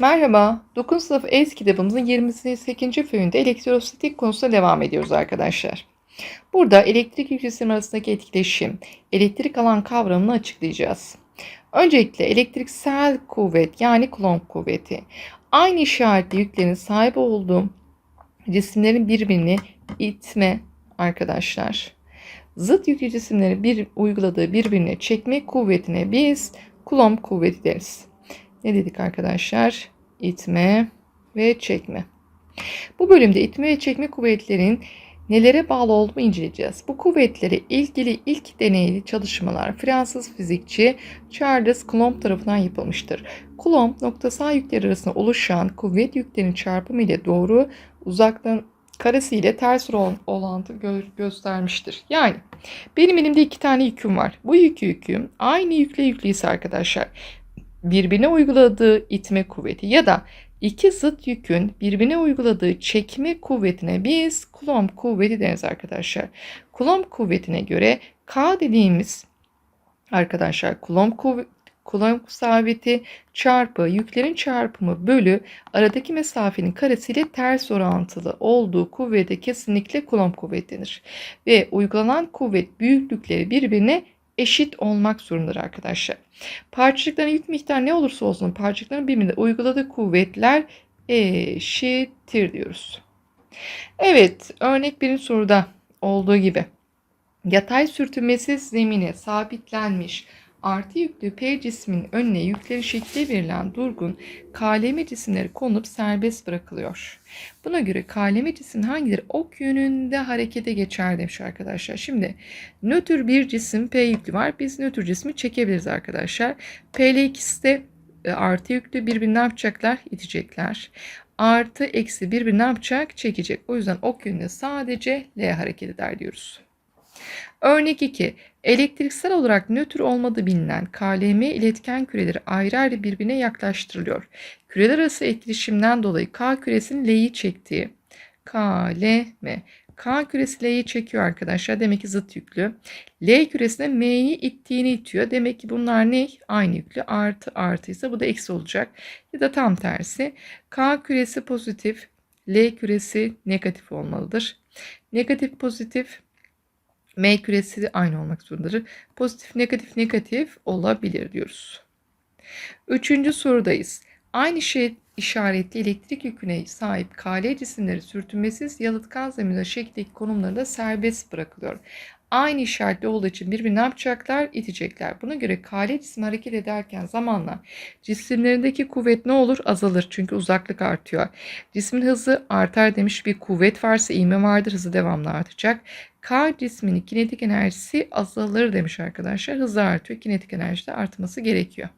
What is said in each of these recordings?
Merhaba, 9. sınıf ES kitabımızın 28. föyünde elektrostatik konusuna devam ediyoruz arkadaşlar. Burada elektrik yük cisim arasındaki etkileşim, elektrik alan kavramını açıklayacağız. Öncelikle elektriksel kuvvet yani Coulomb kuvveti. Aynı işaretli yüklerin sahip olduğu cisimlerin birbirini itme arkadaşlar. Zıt yüklü cisimleri bir uyguladığı birbirine çekme kuvvetine biz Coulomb kuvveti deriz. Ne dedik arkadaşlar? İtme ve çekme. Bu bölümde itme ve çekme kuvvetlerin nelere bağlı olduğunu inceleyeceğiz. Bu kuvvetlere ilgili ilk deneyli çalışmalar Fransız fizikçi Charles Coulomb tarafından yapılmıştır. Coulomb noktasal yükler arasında oluşan kuvvet yüklerinin çarpımı ile doğru uzaklığın karesi ile ters orantı gö göstermiştir. Yani benim elimde iki tane yüküm var. Bu yükü yüküm aynı yükle yüklüyse arkadaşlar birbirine uyguladığı itme kuvveti ya da iki zıt yükün birbirine uyguladığı çekme kuvvetine biz Coulomb kuvveti deriz arkadaşlar. Coulomb kuvvetine göre K dediğimiz arkadaşlar Coulomb kuvveti Coulomb sabiti çarpı yüklerin çarpımı bölü aradaki mesafenin karesiyle ters orantılı olduğu kuvvete kesinlikle Coulomb kuvvet denir. Ve uygulanan kuvvet büyüklükleri birbirine eşit olmak zorundadır arkadaşlar. Parçacıkların yük miktarı ne olursa olsun parçacıkların birbirine uyguladığı kuvvetler eşittir diyoruz. Evet örnek birinci soruda olduğu gibi yatay sürtünmesiz zemine sabitlenmiş artı yüklü P cismin önüne yükleri şekli verilen durgun kaleme cisimleri konup serbest bırakılıyor. Buna göre kaleme cisim hangileri ok yönünde harekete geçer demiş arkadaşlar. Şimdi nötr bir cisim P yüklü var. Biz nötr cismi çekebiliriz arkadaşlar. P ile ikisi de e, artı yüklü birbirini ne yapacaklar? İtecekler. Artı eksi birbirini ne yapacak? Çekecek. O yüzden ok yönünde sadece L hareket eder diyoruz. Örnek 2. Elektriksel olarak nötr olmadığı bilinen KLM iletken küreleri ayrı ayrı birbirine yaklaştırılıyor. Küreler arası etkileşimden dolayı K küresinin L'yi çektiği KLM. K küresi L'yi çekiyor arkadaşlar. Demek ki zıt yüklü. L küresine M'yi ittiğini itiyor. Demek ki bunlar ne? Aynı yüklü. Artı artı ise bu da eksi olacak. Ya da tam tersi. K küresi pozitif. L küresi negatif olmalıdır. Negatif pozitif M küresi aynı olmak zorundadır. Pozitif, negatif, negatif olabilir diyoruz. Üçüncü sorudayız. Aynı şey işaretli elektrik yüküne sahip KL cisimleri sürtünmesiz yalıtkan zeminde şekildeki konumlarında serbest bırakılıyor. Aynı işaretli olduğu için birbirini ne yapacaklar? İtecekler. Buna göre KL cisim hareket ederken zamanla cisimlerindeki kuvvet ne olur? Azalır. Çünkü uzaklık artıyor. Cismin hızı artar demiş bir kuvvet varsa ivme vardır. Hızı devamlı artacak. K cisminin kinetik enerjisi azalır demiş arkadaşlar. Hızı artıyor. Kinetik enerji de artması gerekiyor.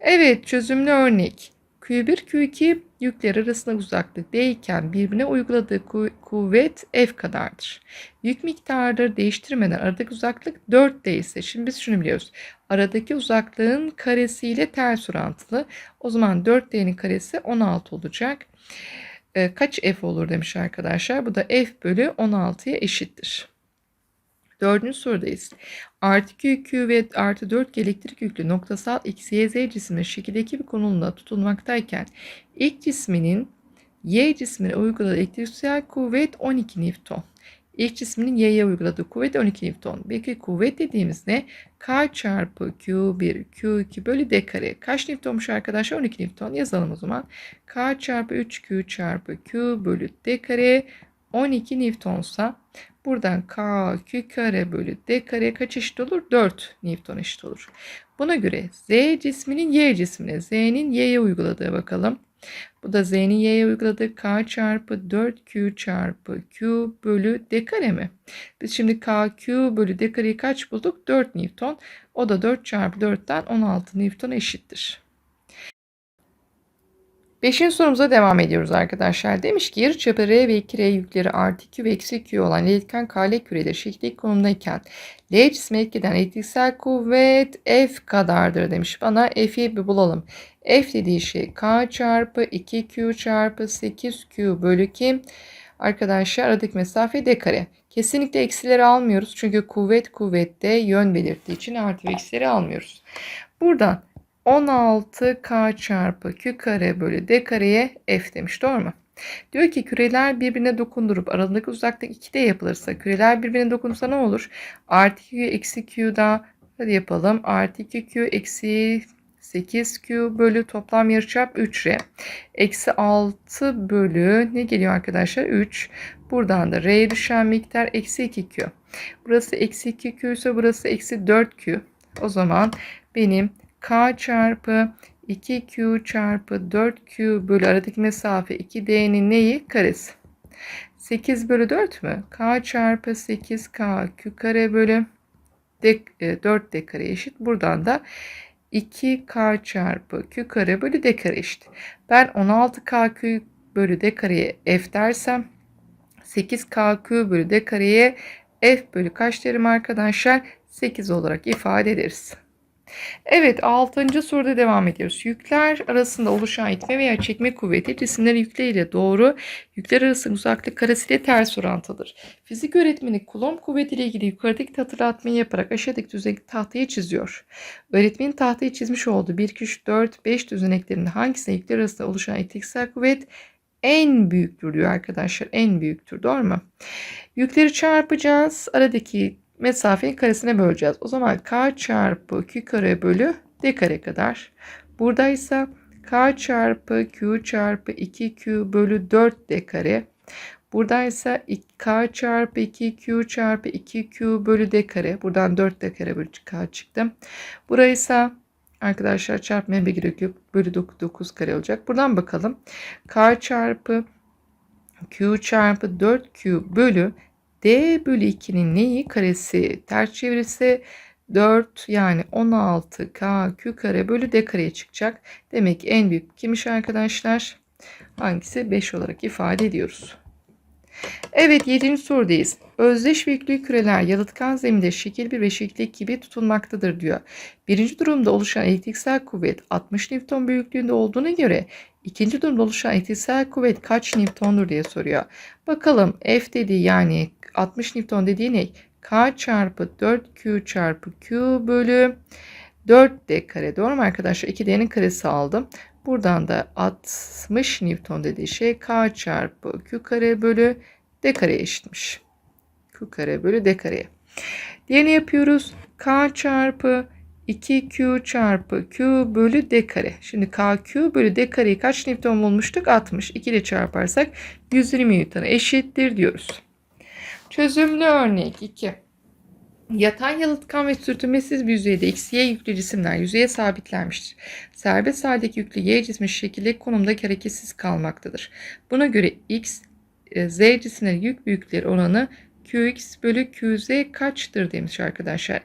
Evet çözümlü örnek. Q1, Q2 yükler arasında uzaklık D iken birbirine uyguladığı kuvvet F kadardır. Yük miktarları değiştirmeden aradaki uzaklık 4 D ise şimdi biz şunu biliyoruz. Aradaki uzaklığın karesiyle ters orantılı. O zaman 4D'nin karesi 16 olacak. E, kaç F olur demiş arkadaşlar. Bu da F bölü 16'ya eşittir. Dördüncü sorudayız. Artı Q, Q ve artı 4 elektrik yüklü noktasal X, Y, Z cismi şekildeki bir konumda tutulmaktayken ilk cisminin Y cismine uyguladığı elektriksel kuvvet 12 Newton. İlk cisminin Y'ye uyguladığı kuvvet 12 Newton. Peki kuvvet dediğimizde K çarpı Q1 Q2 bölü D kare. Kaç Newtonmuş arkadaşlar? 12 Newton. Yazalım o zaman. K çarpı 3Q çarpı Q bölü D kare 12 Newtonsa buradan K Q kare bölü D kare kaç eşit olur? 4 Newton eşit olur. Buna göre Z cisminin Y cismine Z'nin Y'ye uyguladığı bakalım. Bu da Z'nin Y'ye uyguladığı K çarpı 4Q çarpı Q bölü D kare mi? Biz şimdi KQ bölü D kareyi kaç bulduk? 4 Newton. O da 4 çarpı 4'ten 16 Newton eşittir. Beşinci sorumuza devam ediyoruz arkadaşlar. Demiş ki yarıçapı R ve 2R yükleri artı 2 ve eksi 2 olan iletken kale küreleri şekli konumdayken L cismi etkiden elektriksel kuvvet F kadardır demiş. Bana F'i bir bulalım. F dediği şey K çarpı 2Q çarpı 8Q bölü kim? Arkadaşlar aradaki mesafe D kare. Kesinlikle eksileri almıyoruz. Çünkü kuvvet kuvvette yön belirttiği için artı ve eksileri almıyoruz. Buradan 16K çarpı Q kare bölü D kareye F demiş. Doğru mu? Diyor ki küreler birbirine dokundurup aralarındaki uzaklık 2'de yapılırsa küreler birbirine dokunsa ne olur? Artı Q eksi Q da hadi yapalım. Artı 2Q eksi 8Q bölü toplam yarıçap 3R. Eksi 6 bölü ne geliyor arkadaşlar? 3. Buradan da R'ye düşen miktar eksi 2Q. Burası eksi 2Q ise burası eksi 4Q. O zaman benim K çarpı 2Q çarpı 4Q bölü aradaki mesafe 2D'nin neyi? Karesi. 8 bölü 4 mü? K çarpı 8K Q kare bölü D, 4D e, kare eşit. Buradan da 2K çarpı Q kare bölü D kare eşit. Ben 16K Q bölü D kareye F dersem 8K Q bölü D kareye F bölü kaç derim arkadaşlar? 8 olarak ifade ederiz. Evet 6. soruda devam ediyoruz. Yükler arasında oluşan itme veya çekme kuvveti cisimlerin yükleriyle doğru, yükler arasında uzaklık karesiyle ters orantıdır. Fizik öğretmeni Coulomb kuvvetiyle ilgili yukarıdaki hatırlatmayı yaparak aşağıdaki düzenekli tahtayı çiziyor. Öğretmenin tahtayı çizmiş olduğu 1, 2, 3, 4, 5 düzeneklerinde hangisinde yükler arasında oluşan elektriksel kuvvet en büyüktür diyor arkadaşlar. En büyüktür. Doğru mu? Yükleri çarpacağız. Aradaki mesafeyi karesine böleceğiz. O zaman k çarpı q kare bölü d kare kadar. Burada ise k çarpı q çarpı 2q bölü 4 d kare. Burada ise k çarpı 2q çarpı 2q bölü d kare. Buradan 4 d kare bölü k çıktı. Burayı ise arkadaşlar çarpmaya bir gerek yok. Bölü 9 kare olacak. Buradan bakalım. k çarpı q çarpı 4q bölü D bölü 2'nin neyi? Karesi ters çevirisi 4 yani 16 k q kare bölü d kareye çıkacak. Demek ki en büyük kimmiş arkadaşlar? Hangisi? 5 olarak ifade ediyoruz. Evet 7. sorudayız. Özdeş büyüklüğü küreler yalıtkan zeminde şekil 1 ve şekil 2 gibi tutulmaktadır diyor. Birinci durumda oluşan elektriksel kuvvet 60 Newton büyüklüğünde olduğuna göre ikinci durumda oluşan elektriksel kuvvet kaç Newton'dur diye soruyor. Bakalım F dediği yani 60 Newton dediği ne? K çarpı 4Q çarpı Q bölü 4D kare. Doğru mu arkadaşlar? 2D'nin karesi aldım. Buradan da 60 Newton dediği şey K çarpı Q kare bölü D kare eşitmiş. Q kare bölü D kareye. Diğerini yapıyoruz. K çarpı 2Q çarpı Q bölü D kare. Şimdi KQ bölü D kareyi kaç Newton bulmuştuk? 60. 2 ile çarparsak 120 Newton'a eşittir diyoruz. Çözümlü örnek 2. Yatay yalıtkan ve sürtünmesiz bir yüzeyde x, y yüklü cisimler yüzeye sabitlenmiştir. Serbest haldeki yüklü y cismi şekilde konumda hareketsiz kalmaktadır. Buna göre x, e, z cisimlerin yük büyüklükleri oranı qx bölü qz kaçtır demiş arkadaşlar.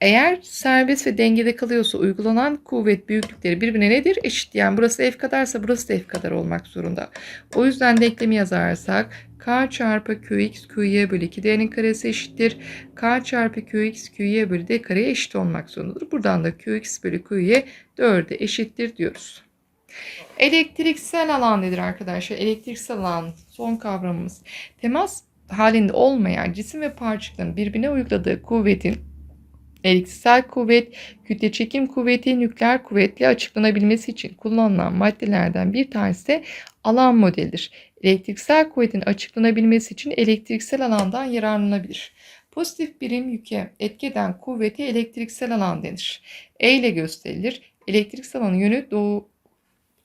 Eğer serbest ve dengede kalıyorsa uygulanan kuvvet büyüklükleri birbirine nedir? Eşit. Yani burası F kadarsa burası da F kadar olmak zorunda. O yüzden denklemi yazarsak K çarpı Qx Qy bölü 2D'nin karesi eşittir. K çarpı Qx Qy bölü D kareye eşit olmak zorundadır. Buradan da Qx bölü Qy 4'e eşittir diyoruz. Elektriksel alan nedir arkadaşlar? Elektriksel alan son kavramımız. Temas halinde olmayan cisim ve parçaların birbirine uyguladığı kuvvetin Elektriksel kuvvet, kütle çekim kuvveti, nükleer kuvvetle açıklanabilmesi için kullanılan maddelerden bir tanesi de alan modelidir. Elektriksel kuvvetin açıklanabilmesi için elektriksel alandan yararlanabilir. Pozitif birim yüke etki eden kuvveti elektriksel alan denir. E ile gösterilir. Elektriksel alanın yönü doğu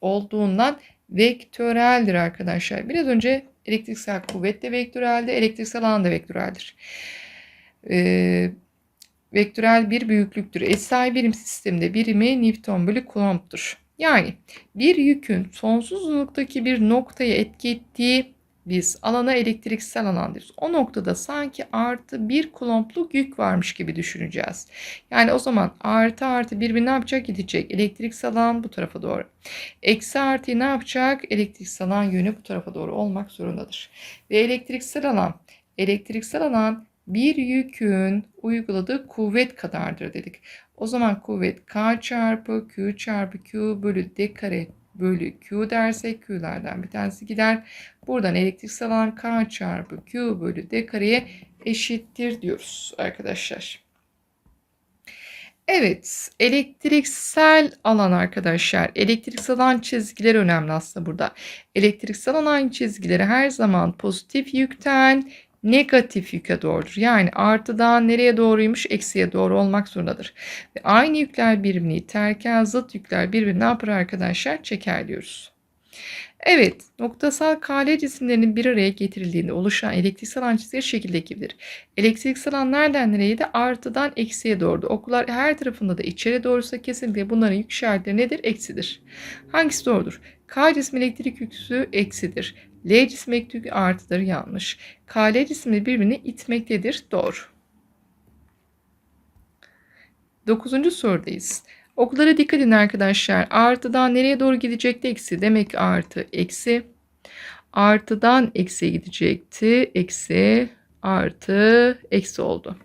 olduğundan vektöreldir arkadaşlar. Biraz önce elektriksel kuvvet de vektöreldi, elektriksel alan da vektöreldir. Ee, vektörel bir büyüklüktür. SI birim sisteminde birimi Newton bölü Coulomb'dur. Yani bir yükün sonsuz uzunluktaki bir noktaya etki ettiği biz alana elektriksel alan diyoruz. O noktada sanki artı bir kulompluk yük varmış gibi düşüneceğiz. Yani o zaman artı artı birbirine ne yapacak? Gidecek. Elektriksel alan bu tarafa doğru. Eksi artı ne yapacak? Elektriksel alan yönü bu tarafa doğru olmak zorundadır. Ve elektriksel alan elektriksel alan bir yükün uyguladığı kuvvet kadardır dedik. O zaman kuvvet K çarpı Q çarpı Q bölü D kare bölü Q dersek Q'lerden bir tanesi gider. Buradan elektriksel alan K çarpı Q bölü D kareye eşittir diyoruz arkadaşlar. Evet, elektriksel alan arkadaşlar. Elektriksel alan çizgileri önemli aslında burada. Elektriksel alan çizgileri her zaman pozitif yükten negatif yüke doğrudur. Yani artıdan nereye doğruymuş? Eksiye doğru olmak zorundadır. Ve aynı yükler birbirini iterken zıt yükler birbirini ne yapar arkadaşlar? Çeker diyoruz. Evet, noktasal kale cisimlerinin bir araya getirildiğinde oluşan elektriksel alan çizgileri şekildekidir. Elektriksel alan nereden nereye de artıdan eksiye doğru. Oklar her tarafında da içeri doğruysa kesinlikle bunların yük işaretleri nedir? Eksidir. Hangisi doğrudur? K cismi elektrik yüksü eksidir. L cismi elektrik yükü artıdır. Yanlış. KL cismi birbirini itmektedir. Doğru. Dokuzuncu sorudayız. Oklara dikkat edin arkadaşlar. Artıdan nereye doğru gidecekti? Eksi. Demek ki artı, eksi. Artıdan eksiye gidecekti. Eksi, artı, eksi oldu.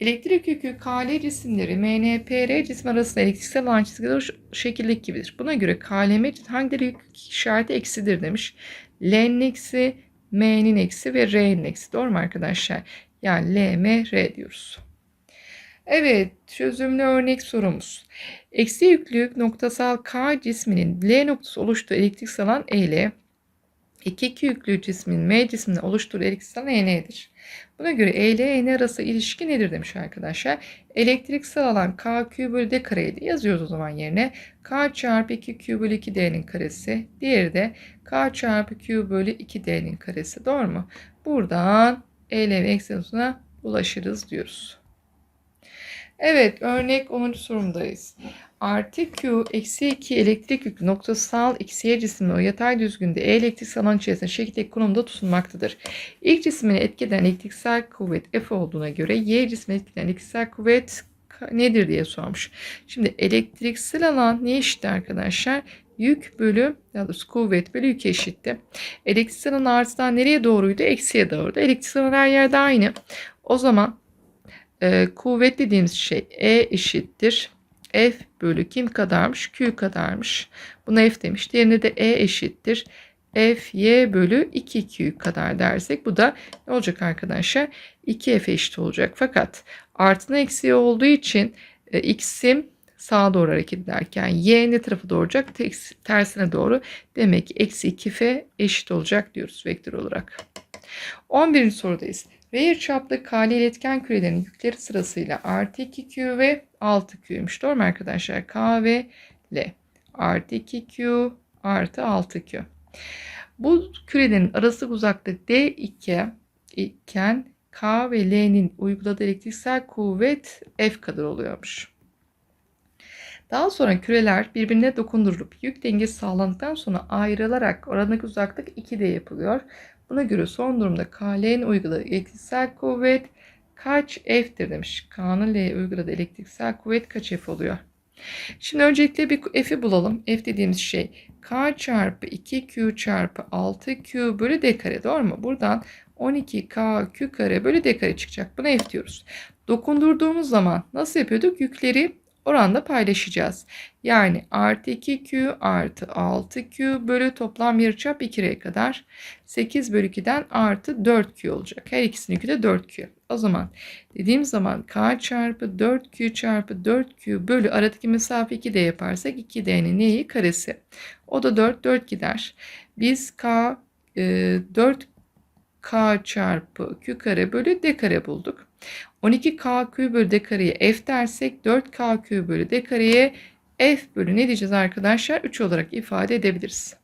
Elektrik yükü KL cisimleri MNPR cisim arasında elektriksel alan çizgileri şu şekildeki gibidir. Buna göre KLM hangileri yük işareti eksidir demiş. L'nin eksi, M'nin eksi ve R'nin eksi. Doğru mu arkadaşlar? Yani L, M, R diyoruz. Evet, çözümlü örnek sorumuz. Eksi yüklü noktasal K cisminin L noktası oluştuğu elektriksel alan E ile 2 yüklü cismin M cismine oluşturduğu elektriksel alan EN'dir. Buna göre E ile EN arası ilişki nedir demiş arkadaşlar. Elektriksel alan KQ bölü D kareydi. Yazıyoruz o zaman yerine. K çarpı 2Q bölü 2D'nin karesi. Diğeri de K çarpı Q bölü 2D'nin karesi. Doğru mu? Buradan E ile ve eksenusuna ulaşırız diyoruz. Evet örnek 10. sorumdayız. Artı Q eksi 2 elektrik yüklü noktasal xy cismi o yatay düzgünde E elektrik alan içerisinde şekildeki konumda tutulmaktadır. İlk cismini etkeden elektriksel kuvvet F olduğuna göre Y cismini etkeden elektriksel kuvvet nedir diye sormuş. Şimdi elektriksel alan ne eşitti arkadaşlar? Yük bölü ya da kuvvet bölü yük eşitti. Elektriksel alan artıdan nereye doğruydu? Eksiye doğru. Elektriksel alan her yerde aynı. O zaman e, kuvvet dediğimiz şey E eşittir. F bölü kim kadarmış? Q kadarmış. Buna F demiş. Diğerine de E eşittir. F Y bölü 2Q kadar dersek bu da ne olacak arkadaşlar? 2F eşit olacak. Fakat artına eksiği olduğu için e, X'im sağa doğru hareket ederken Y ne tarafa doğru olacak? Tersine doğru. Demek ki eksi 2F eşit olacak diyoruz vektör olarak. 11. sorudayız. V yarıçaplı kali iletken kürelerin yükleri sırasıyla artı 2Q ve 6Q'ymuş. Doğru mu arkadaşlar? K ve L. Artı 2Q artı 6Q. Bu kürelerin arası uzaklık D2 iken K ve L'nin uyguladığı elektriksel kuvvet F kadar oluyormuş. Daha sonra küreler birbirine dokundurulup yük dengesi sağlandıktan sonra ayrılarak aradaki uzaklık 2D yapılıyor. Buna göre son durumda KL'nin uyguladığı elektriksel kuvvet kaç F'tir demiş. K'nın L'ye uyguladığı elektriksel kuvvet kaç F oluyor? Şimdi öncelikle bir F'i bulalım. F dediğimiz şey K çarpı 2Q çarpı 6Q bölü D kare doğru mu? Buradan 12K Q kare bölü D kare çıkacak. Buna F diyoruz. Dokundurduğumuz zaman nasıl yapıyorduk? Yükleri oranda paylaşacağız. Yani artı 2Q artı 6Q bölü toplam yarıçap 2R kadar 8 bölü 2'den artı 4Q olacak. Her ikisinin de 4Q. O zaman dediğim zaman K çarpı 4Q çarpı 4Q bölü aradaki mesafe 2D yaparsak 2D'nin neyi? Karesi. O da 4, 4 gider. Biz K e, 4K çarpı Q kare bölü D kare bulduk. 12k bölü d kareye f dersek 4k bölü d kareye f bölü ne diyeceğiz arkadaşlar? 3 olarak ifade edebiliriz.